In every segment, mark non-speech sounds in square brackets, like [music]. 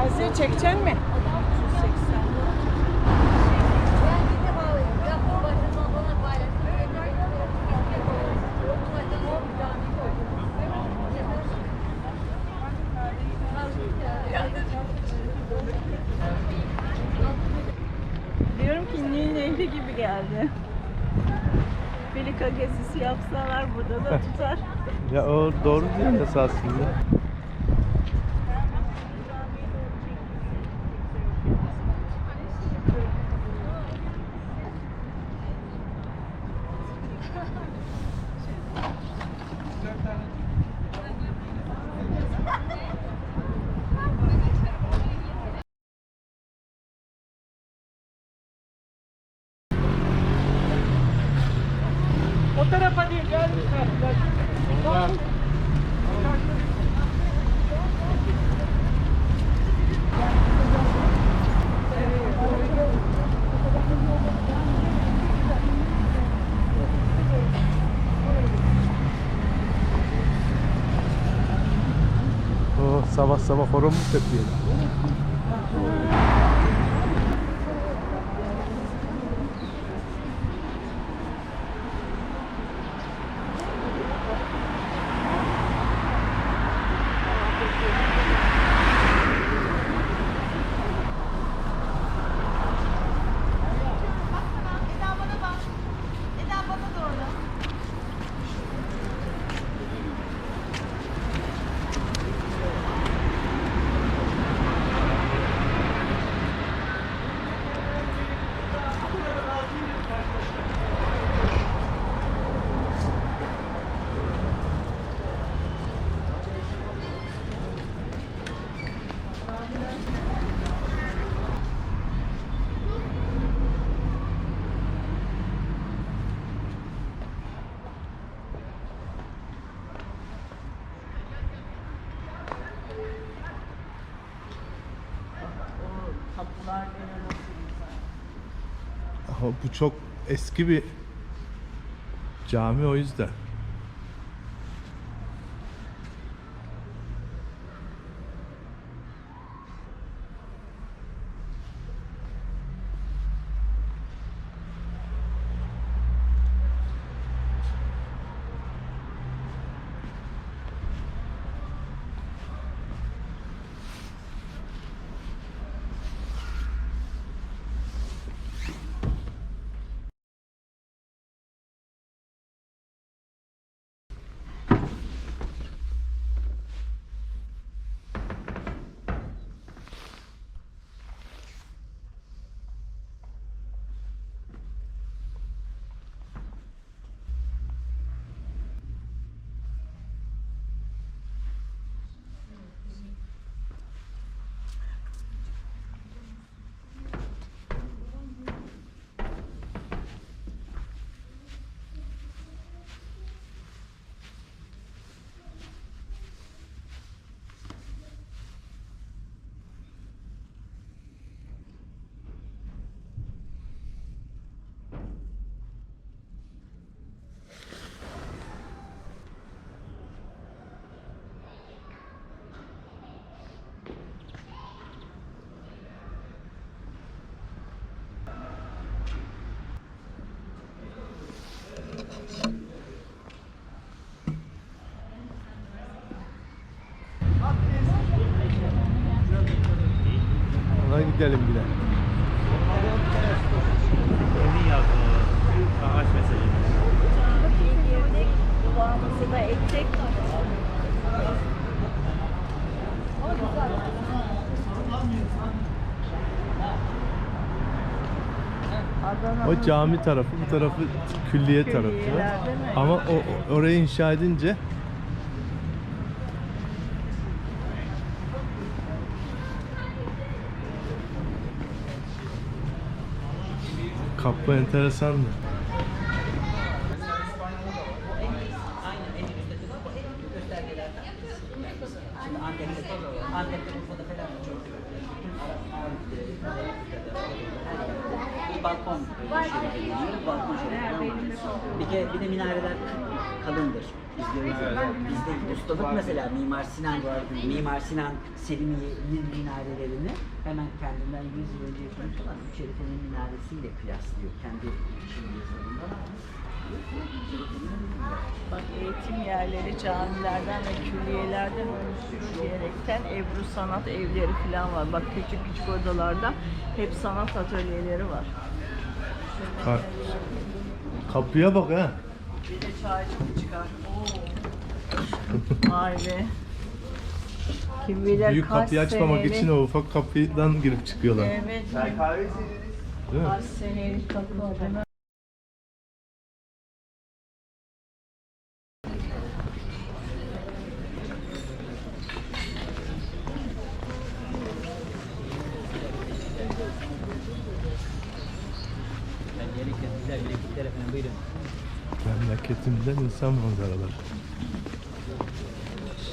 Faizi çekeceksin mi? Diyorum ki Nil Nehri gibi geldi. Filika gezisi yapsalar burada da tutar. Ya o doğru diyor esasında. O tarafa değil gel. gel. Sabah sabah bu çok eski bir cami o yüzden. Gidelim bir de. Kendi. Ağaç duamızı da O cami tarafı, bu tarafı külliye tarafı. Ama o- orayı inşa edince Kapı enteresandı. Şimdi Antep'te, Antep'te Urfa'da falan çok bir balkon böyle şey var, balkon şöyle. Bir de bir de minareler kalındır. Biz görüyoruz. Bizde ustalık Sinan Mimar Sinan Selimiye'nin minarelerini hemen kendinden 100 yıl önce yapılmış olan Üç Şerife'nin minaresiyle kıyaslıyor kendi şimdi yazılarında. Bak eğitim yerleri camilerden ve külliyelerden diyerekten Ebru sanat evleri falan var. Bak küçük küçük odalarda hep sanat atölyeleri var. Ka- kapıya bak ha. Bir de çaycı çıkar. Oo. [laughs] Vay be. Kim bilir Büyük kaç kapıyı açmamak senelik- için o ufak kapıdan girip çıkıyorlar. Evet. Değil mi? Kaç senelik kapı adına. Memleketimden insan manzaraları.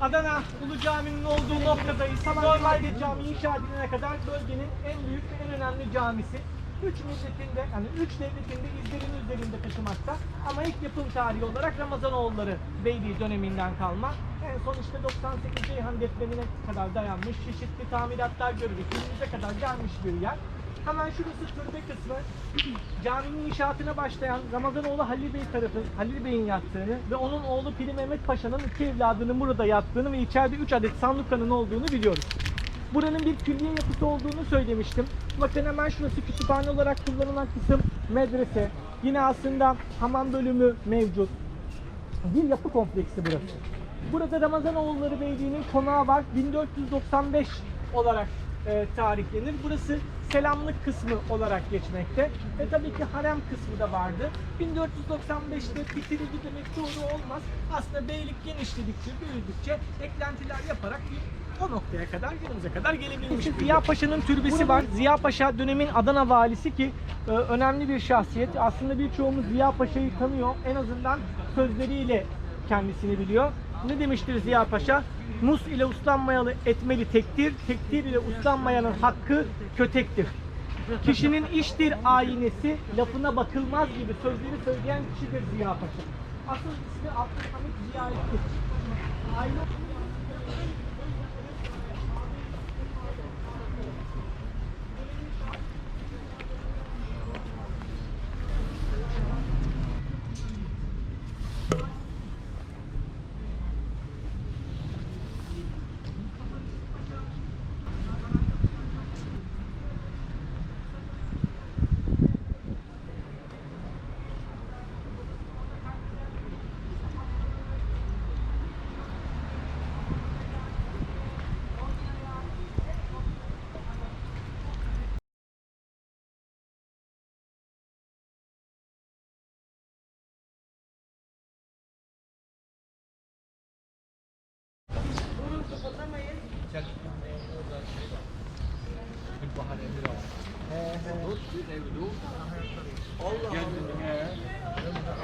Adana Ulu Cami'nin olduğu noktadayız. Normalde cami inşa edilene kadar bölgenin en büyük ve en önemli camisi. Üç milletinde, yani üç devletinde izlerin üzerinde taşımakta. Ama ilk yapım tarihi olarak Ramazanoğulları Beyliği döneminden kalma. En son işte 98 Ceyhan depremine kadar dayanmış, çeşitli tamiratlar görülüp günümüze kadar gelmiş bir yer. Hemen şurası türbe kısmı. Caminin inşaatına başlayan Ramazanoğlu Halil Bey tarafı, Halil Bey'in yattığını ve onun oğlu Piri Mehmet Paşa'nın iki evladının burada yattığını ve içeride 3 adet sandukanın olduğunu biliyoruz. Buranın bir külliye yapısı olduğunu söylemiştim. Bakın hemen şurası kütüphane olarak kullanılan kısım medrese. Yine aslında hamam bölümü mevcut. Bir yapı kompleksi burası. Burada Ramazanoğulları Beyliği'nin konağı var. 1495 olarak e, tarihlenir. Burası selamlık kısmı olarak geçmekte. Ve tabii ki harem kısmı da vardı. 1495'te bitirildi demek doğru olmaz. Aslında beylik genişledikçe, büyüdükçe eklentiler yaparak bir o noktaya kadar günümüze kadar gelebilmiş. Ziya Paşa'nın türbesi var. Ziya Paşa dönemin Adana valisi ki e, önemli bir şahsiyet. Aslında birçoğumuz Ziya Paşa'yı tanıyor. En azından sözleriyle kendisini biliyor. Ne demiştir Ziya Paşa? Mus ile uslanmayalı etmeli tektir, tektir ile uslanmayanın hakkı kötektir. Kişinin iştir ayinesi, lafına bakılmaz gibi sözleri söyleyen kişidir Ziya Paşa. Asıl ismi Abdülhamit Ziyaettin. Aile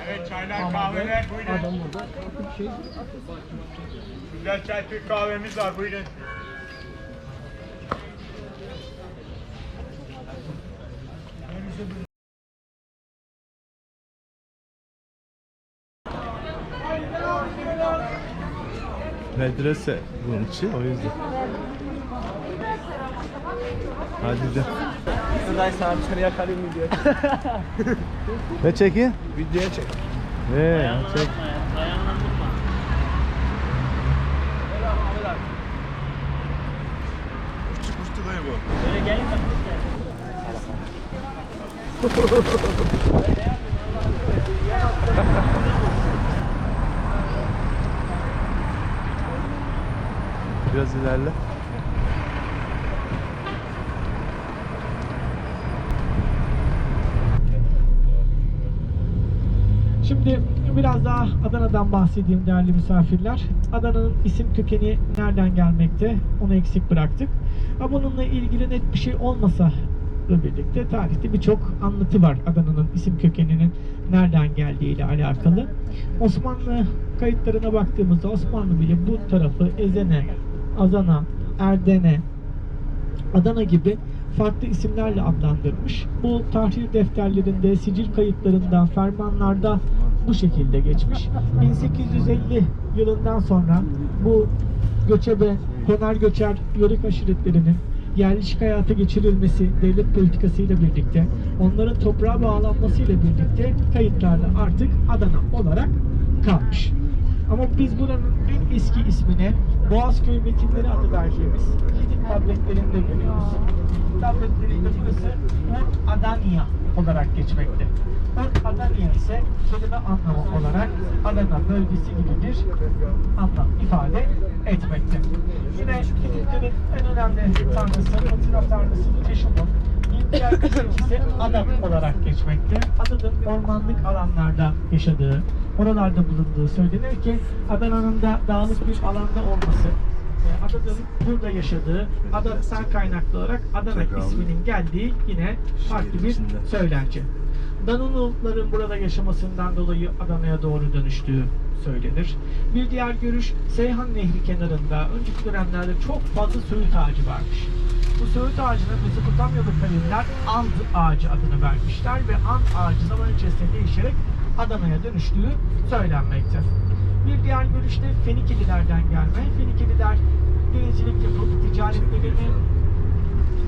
Evet çaylar kahveler buyurun. Güzel çay Türk kahvemiz var buyurun. Medrese bunun için o yüzden. Hadi de. Sağa dışarıya kalayım mı diyor. [laughs] Ne çekin? Videoya çek. Ee, çek. Böyle gelin bak. Biraz ilerle. Şimdi biraz daha Adana'dan bahsedeyim değerli misafirler. Adana'nın isim kökeni nereden gelmekte? Onu eksik bıraktık. Ama bununla ilgili net bir şey olmasa da birlikte tarihte birçok anlatı var Adana'nın isim kökeninin nereden geldiği ile alakalı. Osmanlı kayıtlarına baktığımızda Osmanlı bile bu tarafı Ezene, Azana, Erdene, Adana gibi farklı isimlerle adlandırmış. Bu tarih defterlerinde, sicil kayıtlarında, fermanlarda bu şekilde geçmiş. 1850 yılından sonra bu göçebe, konar göçer yörük aşiretlerinin yerleşik hayata geçirilmesi devlet politikasıyla birlikte onların toprağa bağlanmasıyla birlikte kayıtlarda artık Adana olarak kalmış. Ama biz buranın en eski ismine Boğazköy Metinleri adı verdiğimiz Hitit tabletlerinde görüyoruz. Tabletlerinde burası Ur Adania olarak geçmekte. Ur Adania ise kelime anlamı olarak Adana bölgesi gibi bir anlam ifade etmekte. Yine Hititlerin en önemli tanrısı, Mıtıraf tanrısı Teşum'un diğer ise Adam olarak geçmekte. Adadın ormanlık alanlarda yaşadığı, oralarda bulunduğu söylenir ki Adana'nın da dağlık bir alanda olması e, Adana'nın burada yaşadığı Adana'dan kaynaklı olarak Adana isminin geldiği yine farklı bir söylence. Danunuların burada yaşamasından dolayı Adana'ya doğru dönüştüğü söylenir. Bir diğer görüş Seyhan Nehri kenarında önceki dönemlerde çok fazla söğüt ağacı varmış. Bu söğüt ağacına Mezopotamyalı kavimler and ağacı adını vermişler ve and ağacı zaman içerisinde değişerek Adana'ya dönüştüğü söylenmekte. Bir diğer görüşte Fenikelilerden gelme. Fenikeliler denizcilik yapıp ticaretlerini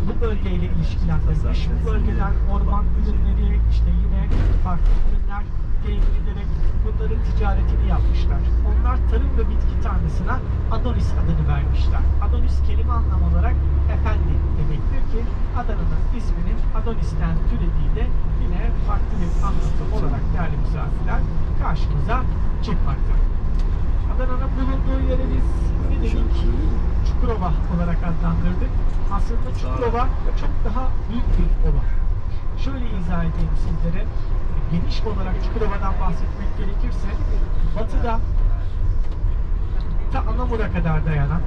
bu bölgeyle ilişkilendirmiş. Bu bölgeden orman ürünleri, işte yine farklı ürünler temin ederek bunların ticaretini yapmışlar. Onlar tarım ve bitki tanrısına Adonis adını vermişler. Adonis kelime anlam olarak efendi demektir ki Adana'nın isminin Adonis'ten türediği de yine farklı bir anlatı olarak değerli misafirler karşımıza çıkmakta. Adana'nın bulunduğu yere biz ne dedik? Çukurova olarak adlandırdık. Aslında Çukurova çok daha büyük bir ova. Şöyle izah edeyim sizlere. Geniş olarak Çukurova'dan bahsetmek gerekirse batıda ta Anamur'a kadar dayanan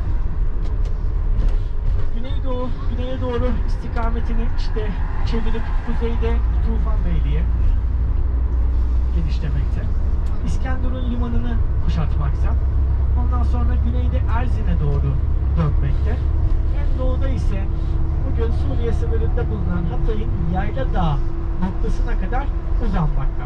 Güneydoğu, güneye doğru istikametini işte çevirip kuzeyde Tufanbeyli'ye genişlemekte. İskenderun limanını kuşatmakta. Ondan sonra güneyde Erzin'e doğru dönmekte. En doğuda ise bugün Suriye sınırında bulunan Hatay'ın Yayla Dağı noktasına kadar uzanmakta.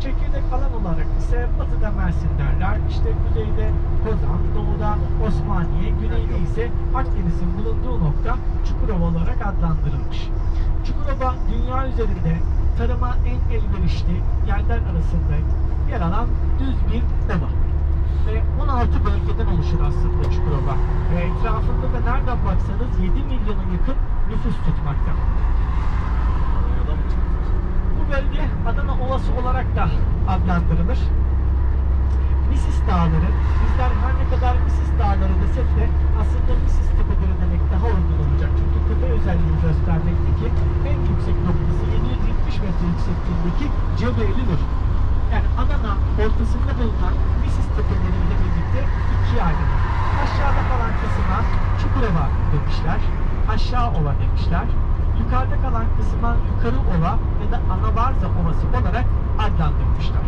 Çekirdek alan olarak ise batıda Mersin derler, işte kuzeyde Kozan, doğuda Osmaniye, güneyde ise Akdeniz'in bulunduğu nokta Çukurova olarak adlandırılmış. Çukurova dünya üzerinde tarıma en elverişli yerler arasında yer alan düz bir ova. Ve 16 bölgeden oluşur aslında Çukurova. Ve etrafında da nereden baksanız 7 milyona yakın nüfus tutmakta. Bu bölge Adana Ovası olarak da adlandırılır. Misis Dağları, bizler her ne kadar Misis Dağları desek de aslında Misis Tepeleri demek daha uygun olacak. Çünkü tepe özelliği göstermekte ki en yüksek noktası 770 metre yüksekliğindeki Cebeli Nur. Yani Adana ortasında bulunan Misis Tepeleri ile birlikte ikiye ayrılır. Aşağıda kalan kısma Çukurova demişler, aşağı ova demişler. Yukarıda kalan kısma Yukarı Ova ya da Anavarza Ovası olarak adlandırmışlar.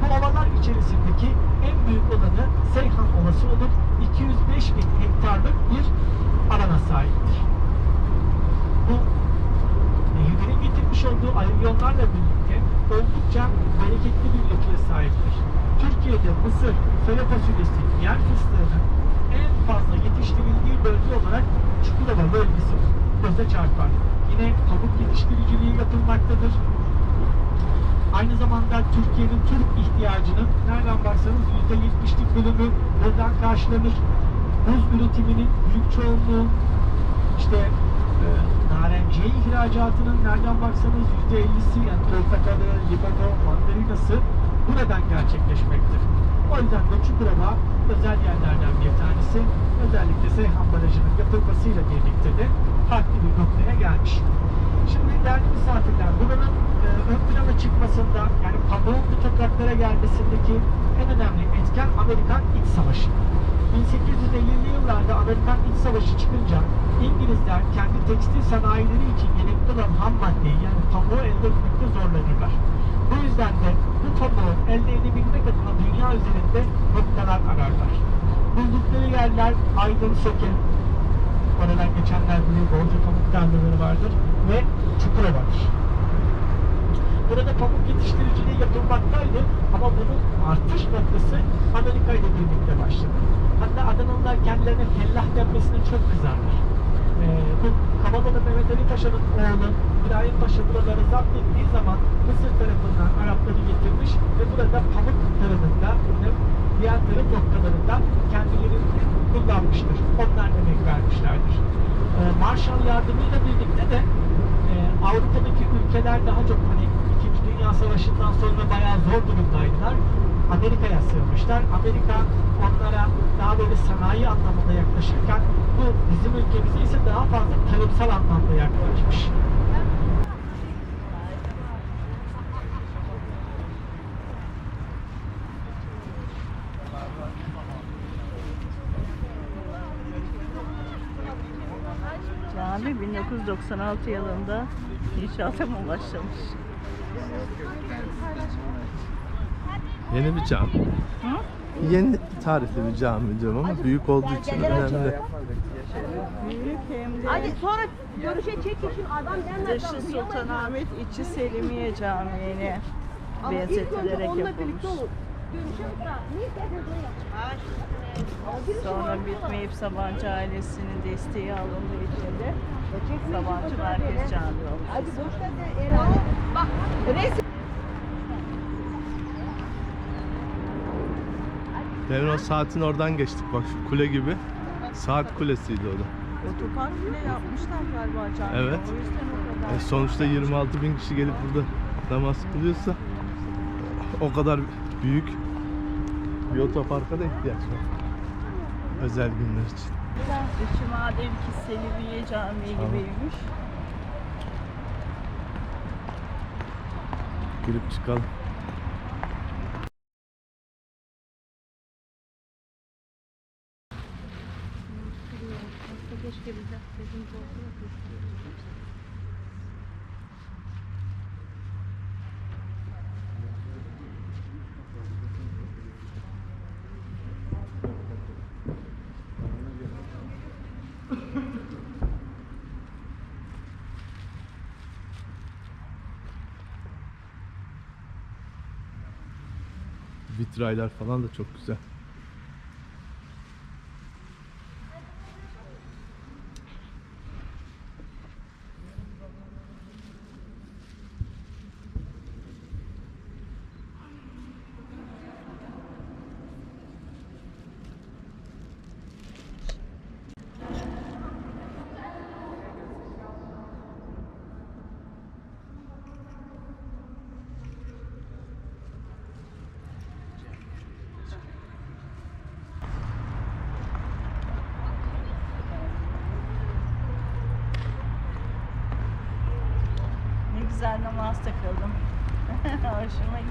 Bu ovalar içerisindeki en büyük olanı Seyhan Ovası olup 205 bin hektarlık bir alana sahiptir. Bu nehirlerin getirmiş olduğu alüvyonlarla birlikte oldukça bereketli bir yapıya sahiptir. Türkiye'de mısır, soya fasulyesi, yer fıstığının en fazla yetiştirildiği bölge olarak Çukurova bölgesi göze çarpar. Yine pamuk yetiştiriciliği yapılmaktadır. Aynı zamanda Türkiye'nin Türk ihtiyacının nereden baksanız %70'lik bölümü buradan karşılanır. Buz üretiminin büyük çoğunluğu işte e, narenciye ihracatının nereden baksanız %50'si yani portakalı, limonu, mandalinası buradan gerçekleşmektir. O yüzden de Çukurova özel yerlerden bir tanesi. Özellikle Seyhan Barajı'nın yapılmasıyla birlikte de farklı bir noktaya gelmiş. Şimdi değerli misafirler, buranın e, ön plana çıkmasında, yani pamuğun bu topraklara gelmesindeki en önemli etken Amerikan İç Savaşı. 1850'li yıllarda Amerikan İç Savaşı çıkınca İngilizler kendi tekstil sanayileri için gerekli olan ham maddeyi yani pamuğu elde etmekte zorlanırlar. Bu yüzden de bu pamuğu elde edebilmek adına dünya üzerinde noktalar ararlar. Buldukları yerler Aydın Söke, oradan geçenler bilir bolca pamuk tarlaları vardır ve Çukurova'dır. Burada pamuk yetiştiriciliği yapılmaktaydı ama bunun artış noktası Amerika ile birlikte başladı. Hatta Adanalılar kendilerine fellah denmesine çok kızarlar. Ee, bu Kamalalı Mehmet Ali Paşa'nın oğlu İbrahim Paşa buraları zapt ettiği zaman Mısır tarafından Arapları getirmiş ve burada pamuk tarımında ve diğer tarım noktalarında kendilerini kullanmıştır. Onlar emek vermişlerdir. Ee, Marshall yardımıyla birlikte de e, Avrupa'daki ülkeler daha çok hani İkinci Dünya Savaşı'ndan sonra bayağı zor durumdaydılar. Amerika'ya sığınmışlar. Amerika onlara daha böyle sanayi anlamında yaklaşırken bu bizim ülkemize ise daha fazla tarımsal anlamda yaklaşmış. Cami 1996 yılında inşaata mı başlamış? Yeni bir cami. Hı? Yeni tarihli bir cami diyorum ama büyük olduğu için önemli. Büyük hem de Hadi sonra görüşe çek şimdi adam gelmez. Dışı Sultanahmet, içi Selimiye Camii'ne Ama ilk önce benzetilerek onunla yapılmış. birlikte olur. Görüşe da niye? Sonra bitmeyip Sabancı ailesinin desteği alındığı için de Sabancı Merkez Camii olmuş. Hadi boş ver de. e, Bak resim. Demin o saatin oradan geçtik bak şu kule gibi. Saat kulesiydi o da. Otopark bile yapmışlar galiba cami. Evet. O yüzden o kadar. E sonuçta 26 bin kişi gelip burada namaz kılıyorsa o kadar büyük bir otoparka da ihtiyaç var. Özel günler için. İçi madem ki Selimiye Camii Tamam. gibiymiş. Girip çıkalım. Vitraylar falan da çok güzel. Ne güzel namaz takıldım. [laughs] Hoşuma.